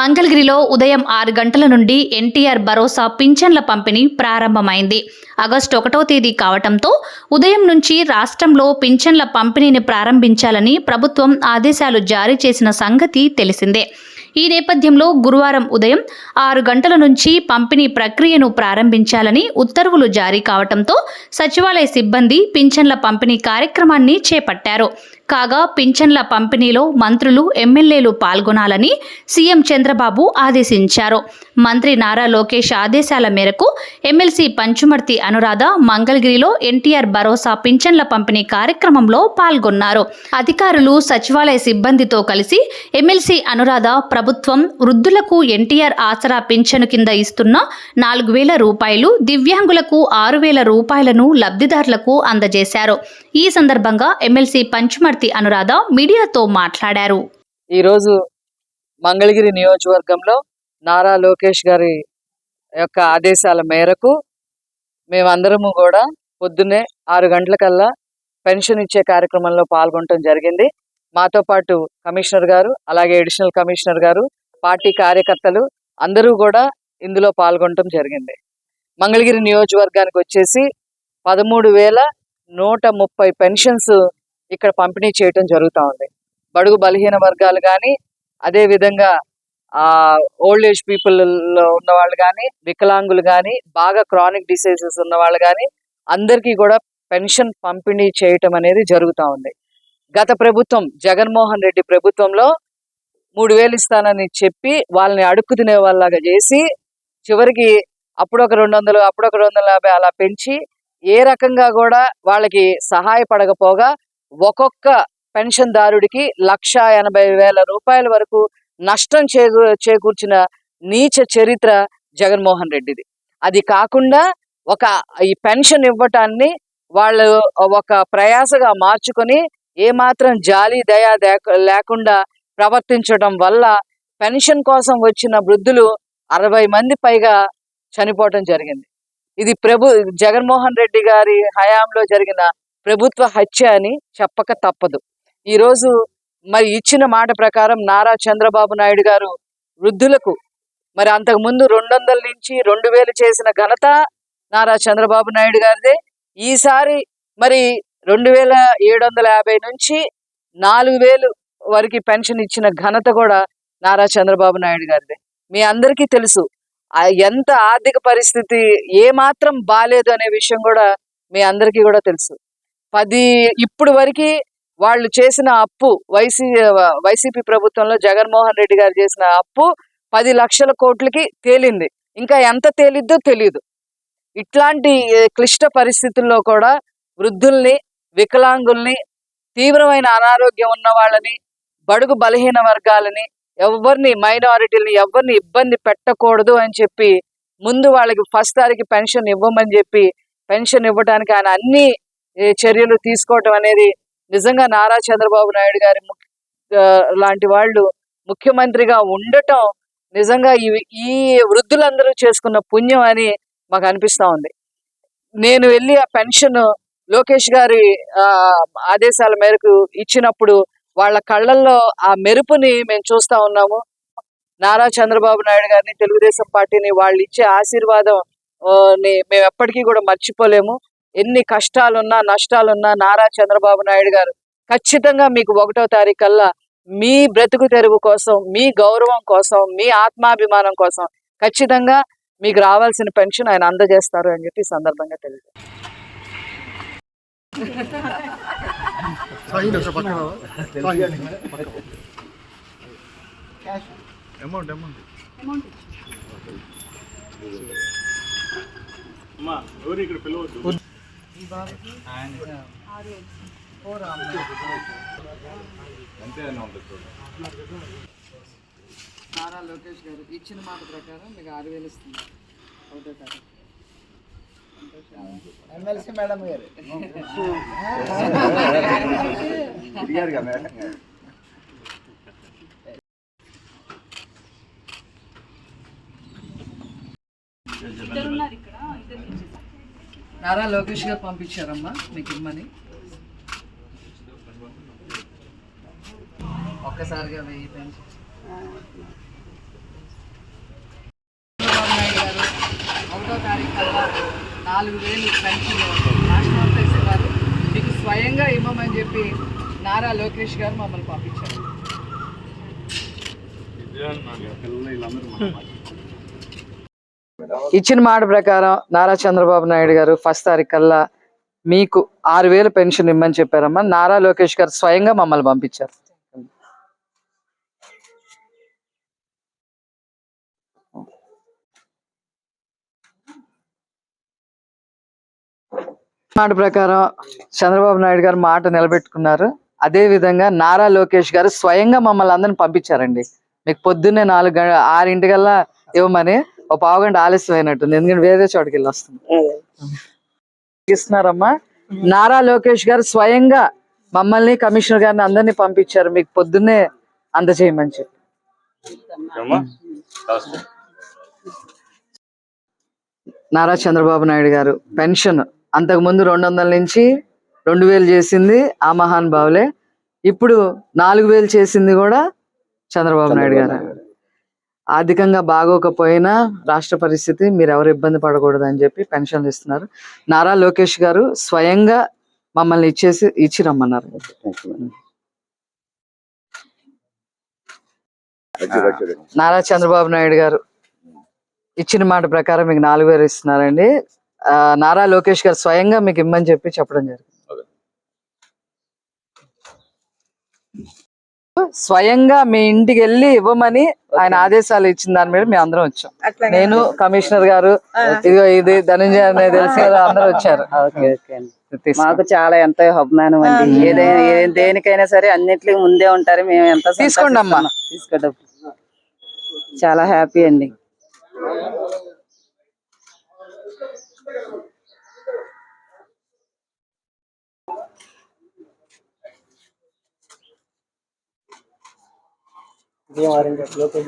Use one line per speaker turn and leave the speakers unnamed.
మంగళగిరిలో ఉదయం ఆరు గంటల నుండి ఎన్టీఆర్ భరోసా పింఛన్ల పంపిణీ ప్రారంభమైంది. ఆగస్టు ఒకటో తేదీ కావటంతో ఉదయం నుంచి రాష్ట్రంలో పింఛన్ల పంపిణీని ప్రారంభించాలని ప్రభుత్వం ఆదేశాలు జారీ చేసిన సంగతి తెలిసిందే. ఈ నేపథ్యంలో గురువారం ఉదయం ఆరు గంటల నుంచి పంపిణీ ప్రక్రియను ప్రారంభించాలని ఉత్తర్వులు జారీ కావడంతో సచివాలయ సిబ్బంది పింఛన్ల పంపిణీ కార్యక్రమాన్ని చేపట్టారు. కాగా పింఛన్ల పంపిణీలో మంత్రులు ఎమ్మెల్యేలు పాల్గొనాలని సీఎం చంద్రబాబు ఆదేశించారు. మంత్రి నారా లోకేష్ ఆదేశాల మేరకు ఎమ్మెల్సీ పంచుమర్తి అనురాధ మంగళగిరిలో ఎన్టీఆర్ భరోసా పింఛన్ల పంపిణీ కార్యక్రమంలో పాల్గొన్నారు. అధికారులు సచివాలయ సిబ్బందితో కలిసి ఎమ్మెల్సీ అనురాధ ప్రభుత్వం వృద్ధులకు ఎన్టీఆర్ ఆసరా పింఛను కింద ఇస్తున్న నాలుగు వేల రూపాయలు దివ్యాంగులకు ఆరు వేల రూపాయలను లబ్ధిదారులకు అందజేశారు. ఈ సందర్భంగా ఎమ్మెల్సీ పంచుమర్తి అనురాధ మీడియాతో మాట్లాడారు.
ఈరోజు మంగళగిరి నియోజకవర్గంలో నారా లోకేష్ గారి యొక్క ఆదేశాల మేరకు మేమందరము కూడా పొద్దున్నే ఆరు గంటలకల్లా పెన్షన్ ఇచ్చే కార్యక్రమంలో పాల్గొనడం జరిగింది. మాతో పాటు కమిషనర్ గారు అలాగే అడిషనల్ కమిషనర్ గారు పార్టీ కార్యకర్తలు అందరూ కూడా ఇందులో పాల్గొనడం జరిగింది. మంగళగిరి నియోజకవర్గానికి వచ్చేసి పదమూడు వేల నూట ముప్పై పెన్షన్స్ ఇక్కడ పంపిణీ చేయటం జరుగుతూ ఉంది. బడుగు బలహీన వర్గాలు కానీ అదే విధంగా ఆ ఓల్డ్ ఏజ్ పీపుల్ ఉన్న వాళ్ళు కానీ వికలాంగులు కానీ బాగా క్రానిక్ డిసీజెస్ ఉన్న వాళ్ళు కానీ అందరికీ కూడా పెన్షన్ పంపిణీ చేయటం అనేది జరుగుతూ ఉంది. గత ప్రభుత్వం జగన్మోహన్ రెడ్డి ప్రభుత్వంలో మూడు వేలు ఇస్తానని చెప్పి వాళ్ళని అడుక్కు తినే వాళ్ళగా చేసి చివరికి అప్పుడు ఒక రెండు వందలు అప్పుడు ఒక రెండు వందల యాభై అలా పెంచి ఏ రకంగా కూడా వాళ్ళకి సహాయపడకపోగా ఒక్కొక్క పెన్షన్దారుడికి లక్ష ఎనభై వేల రూపాయల వరకు నష్టం చేకూ చేకూర్చిన నీచ చరిత్ర జగన్మోహన్ రెడ్డిది. అది కాకుండా ఒక ఈ పెన్షన్ ఇవ్వటాన్ని వాళ్ళు ఒక ప్రయాసగా మార్చుకొని ఏమాత్రం జాలి దయా లేకుండా ప్రవర్తించడం వల్ల పెన్షన్ కోసం వచ్చిన వృద్ధులు అరవై మంది పైగా చనిపోవటం జరిగింది. ఇది ప్రభు జగన్మోహన్ రెడ్డి గారి హయాంలో జరిగిన ప్రభుత్వ హత్య అని చెప్పక తప్పదు. ఈరోజు మరి ఇచ్చిన మాట ప్రకారం నారా చంద్రబాబు నాయుడు గారు వృద్ధులకు మరి అంతకు ముందు రెండు వందల నుంచి రెండు వేలు చేసిన ఘనత నారా చంద్రబాబు నాయుడు గారిదే. ఈసారి మరి రెండు వేల ఏడు వందల యాభై నుంచి నాలుగు వేలు వరకు పెన్షన్ ఇచ్చిన ఘనత కూడా నారా చంద్రబాబు నాయుడు గారిదే. మీ అందరికీ తెలుసు ఎంత ఆర్థిక పరిస్థితి ఏ మాత్రం బాలేదు అనే విషయం కూడా మీ అందరికీ కూడా తెలుసు. పది ఇప్పుడు వరకు వాళ్ళు చేసిన అప్పు వైసీ వైసీపీ ప్రభుత్వంలో జగన్మోహన్ రెడ్డి గారు చేసిన అప్పు పది లక్షల కోట్లకి తేలింది. ఇంకా ఎంత తేలిద్దో తెలియదు ఇట్లాంటి క్లిష్ట పరిస్థితుల్లో కూడా వృద్ధుల్ని వికలాంగుల్ని తీవ్రమైన అనారోగ్యం ఉన్న వాళ్ళని బడుగు బలహీన వర్గాలని ఎవరిని మైనారిటీలని ఎవరిని ఇబ్బంది పెట్టకూడదు అని చెప్పి ముందు వాళ్ళకి ఫస్ట్ తారీఖు పెన్షన్ ఇవ్వమని చెప్పి పెన్షన్ ఇవ్వడానికి ఆయన అన్ని చర్యలు తీసుకోవటం అనేది నిజంగా నారా చంద్రబాబు నాయుడు గారి లాంటి వాళ్ళు ముఖ్యమంత్రిగా ఉండటం నిజంగా ఈ ఈ వృద్ధులందరూ చేసుకున్న పుణ్యం అని మాకు అనిపిస్తా ఉంది. నేను వెళ్ళి ఆ పెన్షన్ లోకేష్ గారి ఆ, ఆదేశాల మేరకు ఇచ్చినప్పుడు వాళ్ళ కళ్ళల్లో ఆ మెరుపుని మేము చూస్తా ఉన్నాము. నారా చంద్రబాబు నాయుడు గారిని తెలుగుదేశం పార్టీని వాళ్ళు ఇచ్చే ఆశీర్వాదం ని మేము ఎప్పటికీ కూడా మర్చిపోలేము. ఎన్ని కష్టాలున్నా నష్టాలున్నా నారా చంద్రబాబు నాయుడు గారు ఖచ్చితంగా మీకు ఒకటో తారీఖు కల్లా మీ బ్రతుకు తెరువు కోసం మీ గౌరవం కోసం మీ ఆత్మాభిమానం కోసం ఖచ్చితంగా మీకు రావాల్సిన పెన్షన్ ఆయన అందజేస్తారు అని చెప్పి ఈ సందర్భంగా తెలియదు
అమౌంట్ అమౌంట్.
అమ్మా ఎవరు ఇక్కడ పిలవద్దు? ఉంటుంది చూడండి
నారా లోకేష్ గారు ఇచ్చిన మాట ప్రకారం మీకు ఆరు వేలు ఇస్తుంది ఒకటో తారీఖు.
ఎమ్మెల్సీ మేడం గారు.
తిరిగారుగా మేడం గారు.
నారా లోకేష్ గారు పంపించారమ్మా మీకు ఇమ్మని. ఒక్కసారిగా వెయ్యి పెంచి ఒకటో తారీఖు కల్లా నాలుగు వేలు పెన్షన్ రాష్ట్ర అధ్యక్షులు గారు మీకు స్వయంగా ఇవ్వమని చెప్పి నారా లోకేష్ గారు మమ్మల్ని పంపించారు. ఇచ్చిన మాట ప్రకారం నారా చంద్రబాబు నాయుడు గారు ఫస్ట్ తారీఖు కల్లా మీకు ఆరు వేలు పెన్షన్ ఇమ్మని చెప్పారమ్మా. నారా లోకేష్ గారు స్వయంగా మమ్మల్ని పంపించారు. మాట ప్రకారం చంద్రబాబు నాయుడు గారు మాట నిలబెట్టుకున్నారు. అదే విధంగా నారా లోకేష్ గారు స్వయంగా మమ్మల్ని అందరిని పంపించారండి. మీకు పొద్దున్నే నాలుగు గంట ఆరింటికల్లా ఇవ్వమని ఒక పావు గంట ఆలస్యం అయినట్టుంది. ఎందుకంటే వేరే చోటుకి వెళ్ళి వస్తుంది. ఇస్తున్నారమ్మా. నారా లోకేష్ గారు స్వయంగా మమ్మల్ని కమిషనర్ గారిని అందరినీ పంపించారు. మీకు పొద్దున్నే అందజేయమని చెప్పి. నారా చంద్రబాబు నాయుడు గారు పెన్షన్ అంతకు ముందు రెండు వందల నుంచి రెండు వేలు చేసింది ఆ మహాన్ బావులే ఇప్పుడు నాలుగు వేలు చేసింది కూడా చంద్రబాబు నాయుడు గారు. ఆర్థికంగా బాగోకపోయినా రాష్ట్ర పరిస్థితి మీరు ఎవరు ఇబ్బంది పడకూడదు అని చెప్పి పెన్షన్లు ఇస్తున్నారు. నారా లోకేష్ గారు స్వయంగా మమ్మల్ని ఇచ్చేసి ఇచ్చి రమ్మన్నారు. నారా చంద్రబాబు నాయుడు గారు ఇచ్చిన మాట ప్రకారం మీకు నాలుగు వేలు ఇస్తున్నారండి. నారా లోకేష్ గారు స్వయంగా మీకు ఇమ్మని చెప్పి చెప్పడం జరిగింది. స్వయంగా మీ ఇంటికి వెళ్ళి ఇవ్వమని ఆయన ఆదేశాలు ఇచ్చిన దాని మీద మేము అందరం వచ్చాం. నేను కమిషనర్ గారు ఇదిగో ఇది ధనంజయ అనేది తెలిసి అందరూ వచ్చారు.
మాకు చాలా ఎంతో అభిమానం అండి. ఏదైనా దేనికైనా సరే అన్నిటికీ ముందే ఉంటారు మేము ఎంత
తీసుకోండి అమ్మా.
తీసుకోండి. చాలా హ్యాపీ అండి. சத்தியம் வாருங்க லோக்கல்